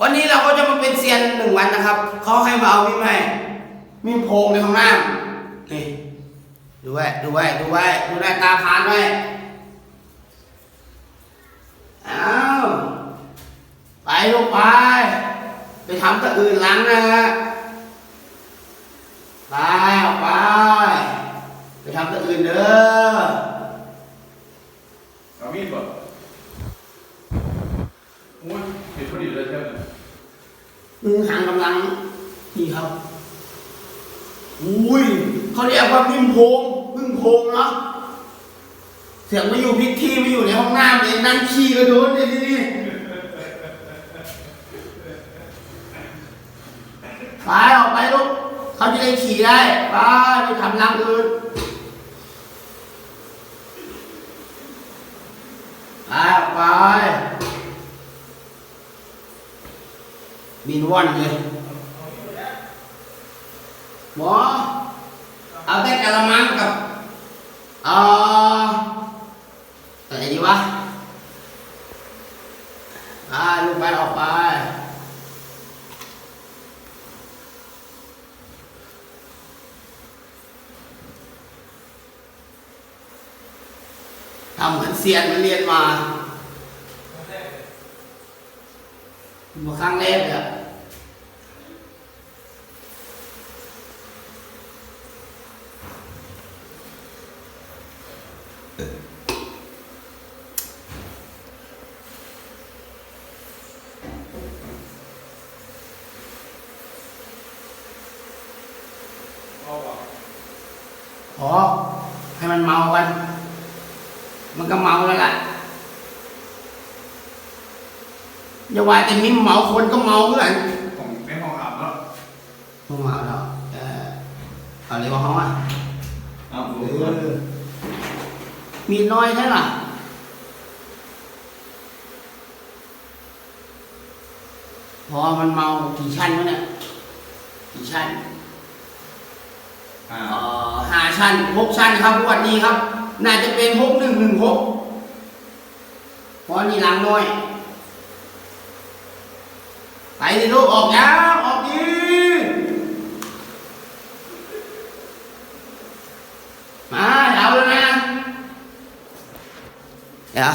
วันนี้เราก็จะมาเป็นเซียนหนึ่งวันนะครับเขาให้มาเอามีดมาให้มีโพงในห้องน้ำนี่ดูไว้ดูไว้ดูไว้ดูได้ตาพานไว้อ้าวไปลูกไป ไปทำตะอื่นล้างนะฮะไปออกไป ไปทำตะอื่นเด้อ เอามีดบ่โอ้ยเห็นพอดีเลยใช่ไหม มือหางกำลังนี่ครับ อุ้ ยเขาเรียกว่าพึ่งโพงพึ่งโพงเนาะเสียงมาอยู่พิธีมาอยู่ในห้องน้ำเลยนั่งขี้ก็โดนเลยทีนี้ไปออกไปลูกเขาจะได้ขี่ได้ไปไปทำรังอื่นไปออกไปบินว่อนเลยหมอ เอาแต่กะละมังกับเอ่ออะไรดีวะอ่าลูกไปออกไปทำเหมือนเซียนมันเรียนมามาครั้งแรกเลย พอให้มันเมากัน มันก็เมาแล้วล่ะอย่าว่าแต่มิ้มเมาคนก็เมาเพื่อนของในห้องอาบเนาะมึงเมาแล้วเออเอาเลยว่าเขาอะเอาเอดูก่อนอมีน้อยใช่ล่ะพอมันเมากี่ชั้นวะเนี่ยกี่ชั้นอ่าเอ่อห้า ชั้นหกชั้นครับวันนี้ครับ น่าจะเป็นหกหนึ่งหนึ่งหกเพราะนี่ลังน้อย ไปดิลูกออกยาวออกดีมาเดาแล้วนะเดี๋ยว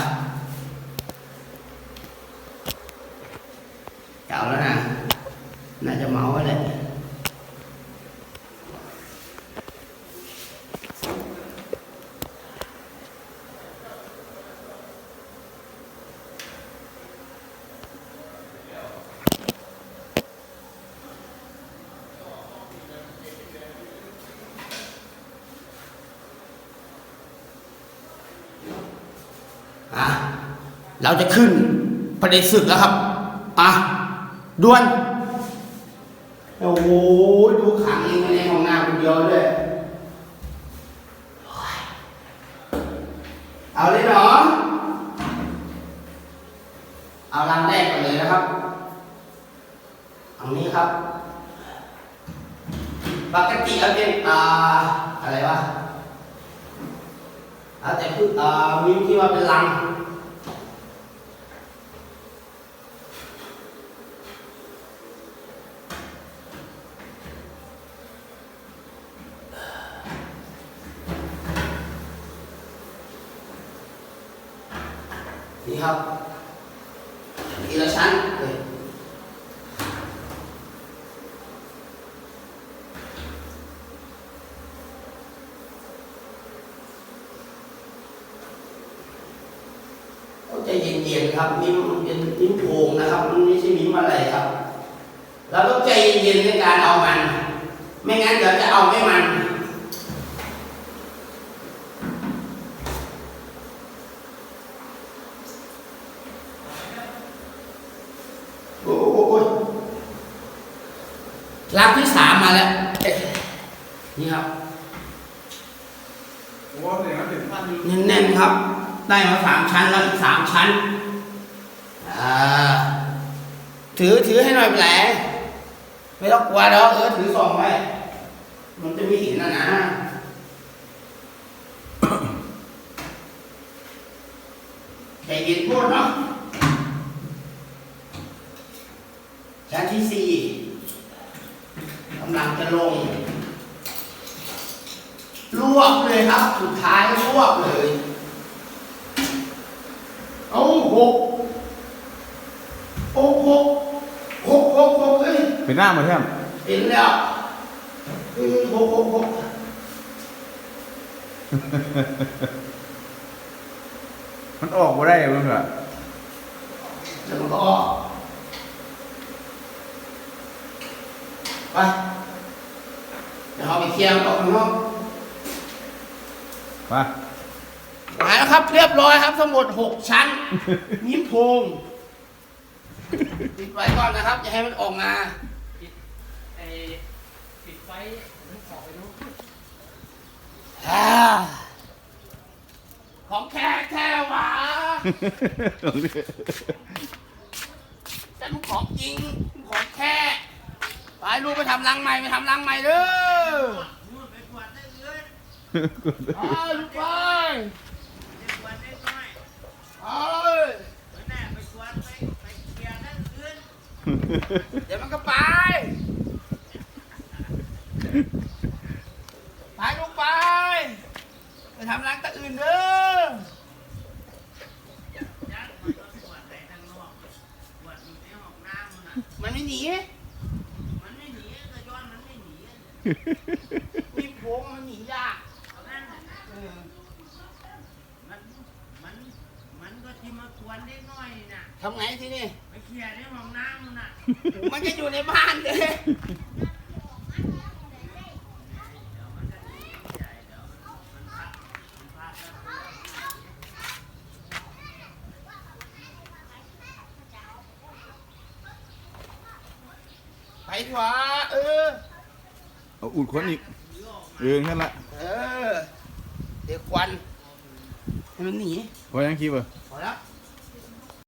เดาแล้วนะ น่าจะเมาแล้วแหละ อะ เราจะขึ้นประเดศึกแล้วครับอะด่วน โอ้โห ดูขังเองในห้องน้ำคนเดียวด้วยเอาเลยเหรอเอาลังแรกก่อนเลยนะครับเอานี้ครับปกติเอาเป็นอ่าอะไรวะเอาแต่คืออ่อมีที่ว่าเป็นลัง นี่ครับทีละชั้นเลยก็ใจเย็นๆครับนี่มันเป็นนิ้วโพงนะครับมันไม่ใช่นิ้วอะไรครับเราต้องใจเย็นๆในการเอามัน ไม่งั้นเดี๋ยวจะเอาไม่มัน โอ้โหโอ้ย รับที่สามมาแล้ว นี่ครับแน่นๆครับ ได้มาสามชั้นแล้วอีกสามชั้นถือถือให้หน่อยแผลไม่ต้องกลัวแล้วเออถือสองไว้ มันจะไม่เห็นนะนะใจเย็นพูดเนาะชั้นที่สี่ จะลงรวบเลยครับ สุดท้ายรวบเลย เอาหกหกหกหกหกหกเอ้ยเป็นหน้ามาแท่มเห็นแล้วเออหกหกหกมันออกมาได้เพิ่งอะแล้วมันก็ออก ไป เดี๋ยวเอาไปเคลียร์ออกข้างนอกมามาแล้วครับ เรียบร้อยครับทั้งหมดหกชั้นยิ้มโพงปิดไว้ก่อนนะครับ อย่าให้มันออกมาไอ้ปิดไฟนึกออกไปดูอ่าของแค่แค่หวาแต่ลูกของจริงลูกของแค่ไปลูกไปทำรังใหม่ไปทำรังใหม่เด้อ นู่นไปกวาดได้เลย ไปลูกไปไปกวาดได้น้อยไปไปแน่ไปวาดไปไปเคลียร์นั่นอื่นเดี๋ยวมันก็ไป ไปลูกไป ไปทำรังตะอื่นเด้อมันก็กวาดได้ทางนอกกวาดอยู่หน้ำมันไม่หนีมันไม่หนีก็ย้อนมันไม่หนีวิ่งโพงมันหนียาก มันมันมันก็ที่มากวนได้น้อยนี่น่ะทำไงทีนี่ ไปเคลียร์ในห้องน้ำมันน่ะมันจะอยู่ในบ้านเลยเดี๋ยวมันจะหนีใหญ่เดี๋ยวมันมันพักมันพักแล้วไปขวาเออ เอาอุดขนอีก เออนั่นละ เออเดี๋ยวควันให้มันหนี พอยังคิดป่ะพอแล้วเ